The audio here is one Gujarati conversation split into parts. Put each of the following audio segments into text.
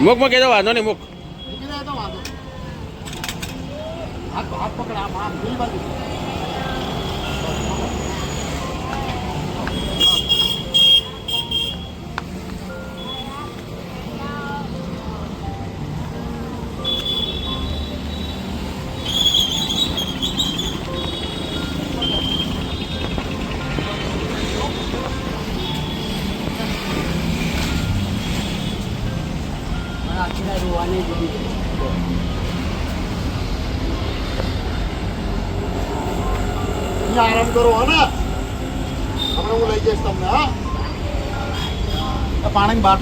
મુક મૂકી દો વાંધો નહીં હાથ હાથ પકડ આમ આમ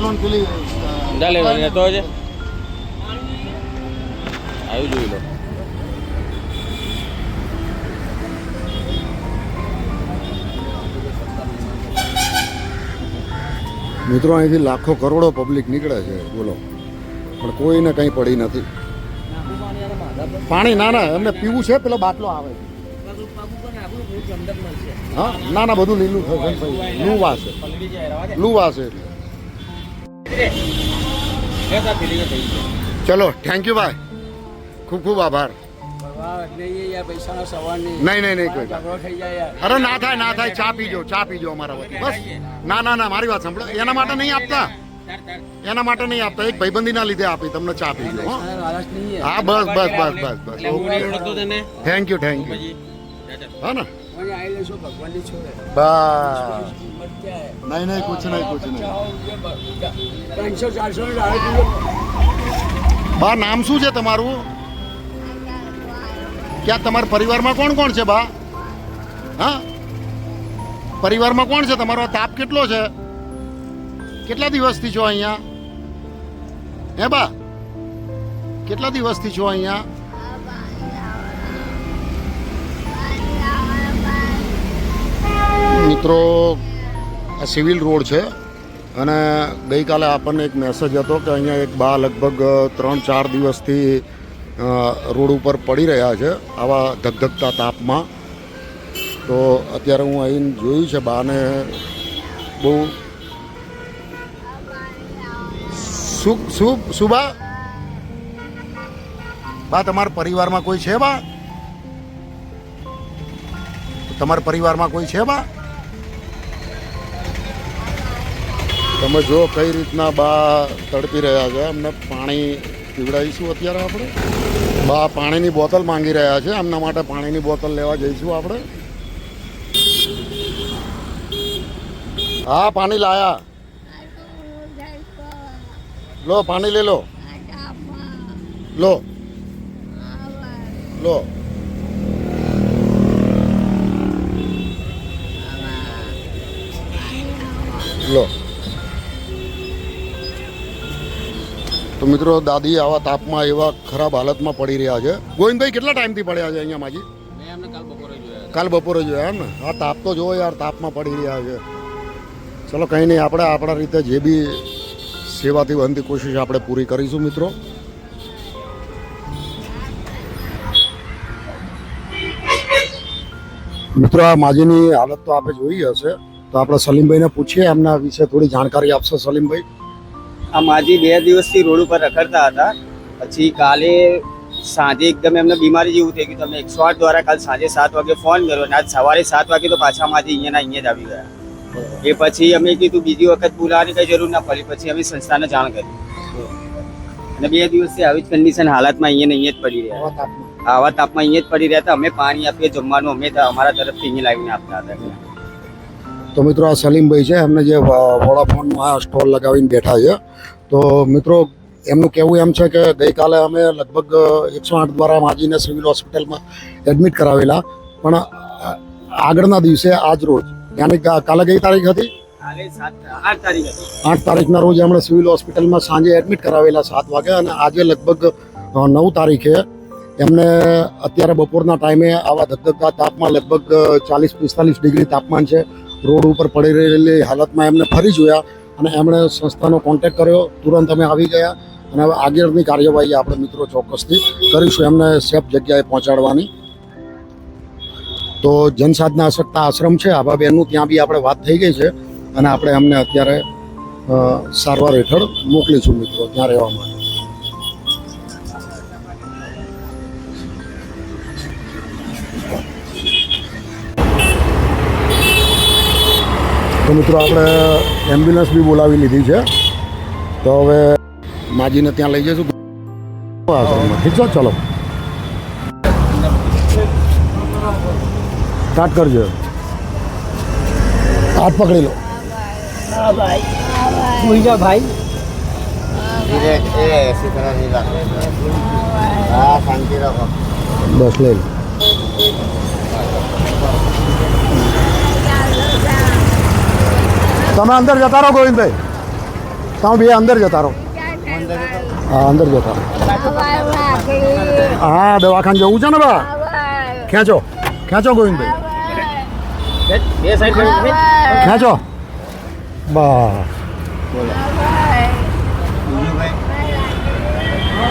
ને પેલી ચાલે લેતો છે આવી જોઈ લો મિત્રો અહીંથી લાખો કરોડો પબ્લિક નીકળે છે. બોલો. પણ કોઈને કંઈ પડી નથી. પાણી ના ના એમને પીવું છે પેલો બાટલો આવે છે. હા, ના ના, બધું લીલું થશે ભાઈ લુવા છે. લુવા ચલો થેન્ક યુ ભાઈ. ખૂબ ખૂબ આભાર. નહીં નહીં નહીં, કોઈ અરે, ના થાય ના થાય, ચા પીજો ચા પીજો અમારા વતી. બસ. ના ના ના, મારી વાત સાંભળો. એના માટે નહીં આપતા. એના માટે નહીં આપતા. એક ભાઈબંધીના લીધે આપી, તમને ચા પીજો, હો. બસ બસ બસ બસ બસ. થેન્ક યુ થેન્ક યુ પછી ना ને नहीं नहीं कुछ नहीं कुछ नहीं બા નામ શું છે તમારું? ક્યાં તમારા પરિવારમાં કોણ કોણ છે બા? હા? પરિવારમાં કોણ છે? તમારો તાપ કેટલો છે? કેટલા દિવસથી છો અહીંયા? હે બા? કેટલા દિવસથી છો અહીંયા? મિત્રો, આ સિવિલ રોડ છે અને ગઈકાલે આપણને એક મેસેજ હતો કે અહીંયા એક બા લગભગ ત્રણ, ચાર દિવસથી રોડ ઉપર પડી રહ્યા છે આવા ધગધગતા તાપમાં. તો અત્યારે હું અહીં જોયું છે બાને બહુ શું શું શું બા? બા, તમારા પરિવારમાં કોઈ છે બા? તમારા પરિવારમાં કોઈ છે બા? તમે જો કઈ રીતના બા તડપી રહ્યા છે, અમને પાણી પીવડાવીશું અત્યારે આપણે. બા પાણીની બોટલ માંગી રહ્યા છે, એમના માટે પાણીની બોટલ લેવા જઈશું આપણે. હા, પાણી લાયા. લો, પાણી લે લો. લો. લો. લો. તો મિત્રો દાદી આવા તાપમાં એવા ખરાબ હાલતમાં પડી રહ્યા છે. ગોવિંદભાઈ કેટલા ટાઈમથી પડ્યા છે અહીંયા માજી? કાલ બપોરે જોયા કાલ બપોરે જોયા એમ ને? આ તાપ તો જોવો યાર તાપમાં પડી રહ્યા છે. ચલો કંઈ નહીં આપણે આપણા રીતે જે બી સેવાથી બનતી કોશિશ આપણે પૂરી કરીશું મિત્રો. મિત્રો આ માજીની હાલત તો આપણે જોઈ હશે. તો આપણે સલીમભાઈને પૂછીએ એમના વિશે થોડી જાણકારી આપશે સલીમભાઈ. આ માજી બે દિવસથી રોડ ઉપર રખડતા હતા. પછી કાલે સાંજે એકદમ એમને બીમારી જેવું થઈ ગયું. તમે એકસો આઠ દ્વારા કાલ સાંજે સાત વાગે ફોન કર્યો અને આજ સવારે સાત વાગે તો પાછા માજી અહીંયાના અહીંયા જ આવી ગયા. એ પછી અમે કીધું બીજી વખત બોલાવવાની કઈ જરૂર ના પડી. પછી અમે સંસ્થાને જાણ કરી. અને બે દિવસથી આવી જ કન્ડિશન હાલતમાં અહીંયા ને અહીંયા જ પડી રહ્યા. આવા તાપમાં. આવા તાપમાં અહીંયા જ પડી રહ્યા હતા. અમે પાણી આપીએ જમવાનું અમે અમારા તરફથી અહીંયા લાવીને આપતા હતા. તો મિત્રો આ સલીમભાઈ છે. એમને જે વોડાફોનમાં સ્ટોલ લગાવીને બેઠા છે. તો મિત્રો એમનું કહેવું એમ છે કે ગઈકાલે અમે લગભગ એકસો આઠ દ્વારા માજીને સિવિલ હોસ્પિટલમાં એડમિટ કરાવેલા. પણ આગળના દિવસે આજ રોજ યાની કાલે કઈ તારીખ હતી? આઠ તારીખના રોજ એમણે સિવિલ હોસ્પિટલમાં સાંજે એડમિટ કરાવેલા સાત વાગે અને આજે લગભગ નવ તારીખે એમને અત્યારે બપોરના ટાઈમે આવા ધગધગતા તાપમાં લગભગ ચાલીસ પિસ્તાલીસ ડિગ્રી તાપમાન છે. રોડ ઉપર પડી રહેલી હાલતમાં એમને ફરી જોયા. અને એમણે સંસ્થાનો કોન્ટેક્ટ કર્યો. તુરંત અમે આવી ગયા અને હવે આગળની કાર્યવાહી આપણે મિત્રો ચોક્કસથી કરીશું. એમને સેફ જગ્યાએ પહોંચાડવાની. તો જનસાધના અશક્તા આશ્રમ છે. આભાબેનનું ત્યાં બી આપણે વાત થઈ ગઈ છે અને આપણે એમને અત્યારે સારવાર હેઠળ મોકલીશું મિત્રો ત્યાં રહેવા માટે. તો મિત્રો આપણે એમ્બ્યુલન્સ બી બોલાવી લીધી છે. તો હવે માજીને ત્યાં લઈ જઈશું. છે, ચલો. સ્ટાર્ટ કરજો. હાથ પકડી લો. બસ, લઈ લો. તમે અંદર જતા રહો ગોવિંદભાઈ. તમે બે અંદર જતા રહો. હા, અંદર જતા હા, દવાખાને જવું છે ને બા? ખેંચો ખેંચો ગોવિંદભાઈ? ખેંચો બા.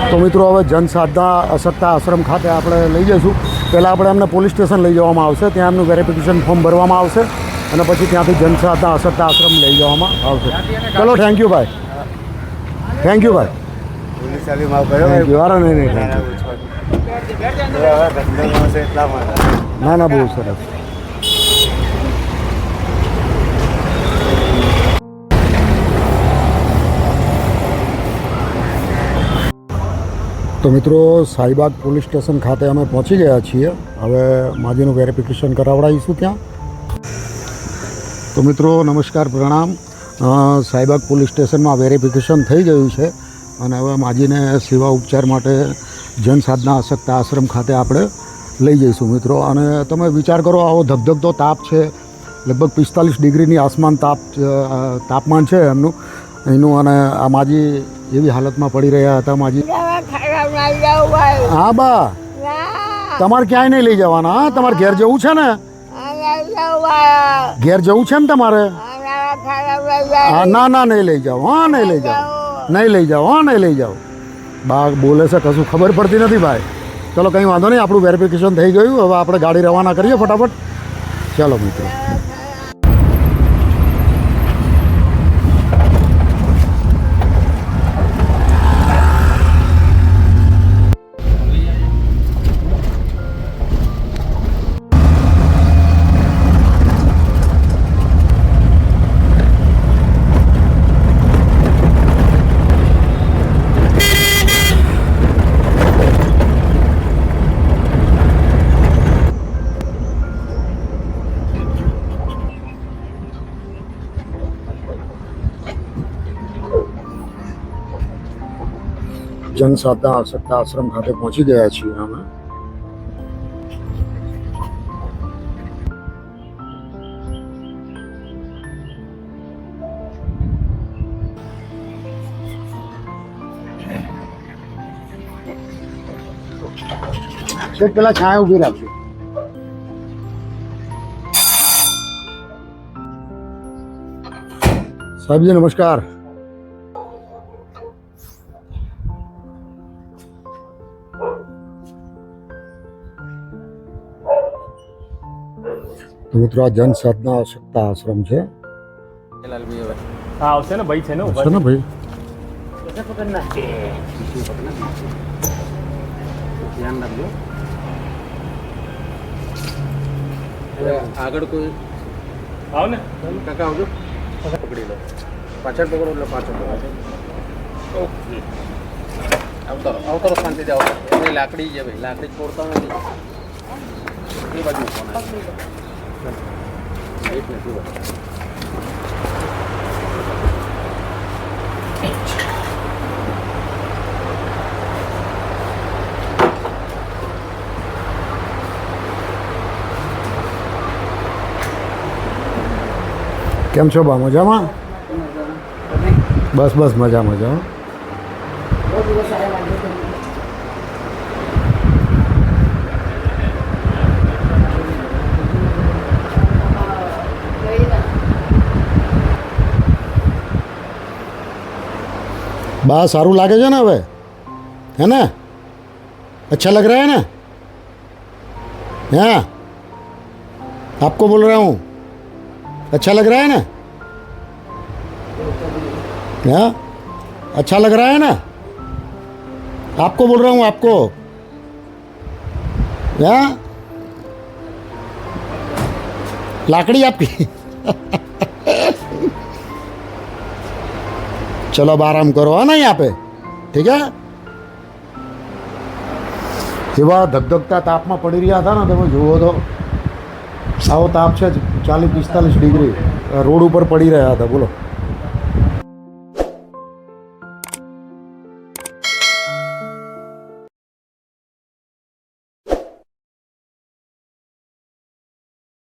તો મિત્રો, હવે જનસાધના અસત્તા આશ્રમ ખાતે આપણે લઈ જઈશું. પહેલાં આપણે એમને પોલીસ સ્ટેશન લઈ જવામાં આવશે. ત્યાં એમનું વેરિફિકેશન ફોર્મ ભરવામાં આવશે. અને પછી ત્યાંથી જનસાધના અસરતા આશ્રમ લઈ જવામાં આવશે. ચલો થેન્ક યુ ભાઈ? થેન્ક યુ ભાઈ ના ના બહુ સરસ. તો મિત્રો સાઈબાગ પોલીસ સ્ટેશન ખાતે અમે પહોંચી ગયા છીએ. હવે માજીનું વેરિફિકેશન કરાવડાવીશું ત્યાં. તો મિત્રો નમસ્કાર પ્રણામ. સાહેબાગ પોલીસ સ્ટેશનમાં વેરિફિકેશન થઈ ગયું છે અને હવે માજીને સેવા ઉપચાર માટે જનસાધના અશક્ત આશ્રમ ખાતે આપણે લઈ જઈશું મિત્રો. અને તમે વિચાર કરો આવો ધગધગતો તાપ છે. લગભગ પિસ્તાલીસ ડિગ્રીની આસમાન તાપ તાપમાન છે એમનું. એનું અને આ માજી એવી હાલતમાં પડી રહ્યા હતા માજી. હા બા. તમારે ક્યાંય નહીં લઈ જવાના હા? તમારે ઘેર જવું છે ને? ઘેર જવું છે ને તમારે? હા ના ના નહીં લઈ જાઓ. હા નહીં લઈ જાઓ. નહીં લઈ જાઓ. હા નહીં લઈ જાઓ. બા બોલે છે કશું ખબર પડતી નથી ભાઈ. ચલો કંઈ વાંધો નહીં આપણું વેરિફિકેશન થઈ ગયું. હવે આપણે ગાડી રવાના કરીએ ફટાફટ. ચાલો મિત્રો. જનસાધના આસક્તા આશ્રમ ખાતે પહોંચી ગયા છીએ અમે છેક પેલા છાયા ઊભી રાખજો સાહેબજી નમસ્કાર આ જન સાધના સત્તા આશ્રમ છે. હા આવશે ને ભાઈ છે ને છે ને ભાઈ? ધ્યાન રાખજો. આગળ કોઈ આવ ને. કાકા આવજો. પકડી લો. પાછળ પકડો એટલે પાછળ પકડો. ઓકે. આવતારો આવતારો શાંતિ જાઓ એની લાકડી છે ભાઈ. લાકડી છોડતા નથી. એ બાજુ. કેમ છો બા? મજામાં? બસ બસ મજા મજા બા સારું લાગે છે ને હવે है ना अच्छा लग रहा है ना हाँ आपको बोल रहा हूँ अच्छा लग रहा है ना हाँ अच्छा लग रहा है ना आपको बोल रहा हूँ आपको हाँ लाकड़ी आपकी चलो अब आराम करो है ना यहाँ पे ठीक है એવા ધગધગતા તાપમાં પડી રહ્યા હતા ને તમે જુઓ તો સાવ તાપ છે ચાલીસ પિસ્તાલીસ ડિગ્રી રોડ ઉપર પડી રહ્યા હતા બોલો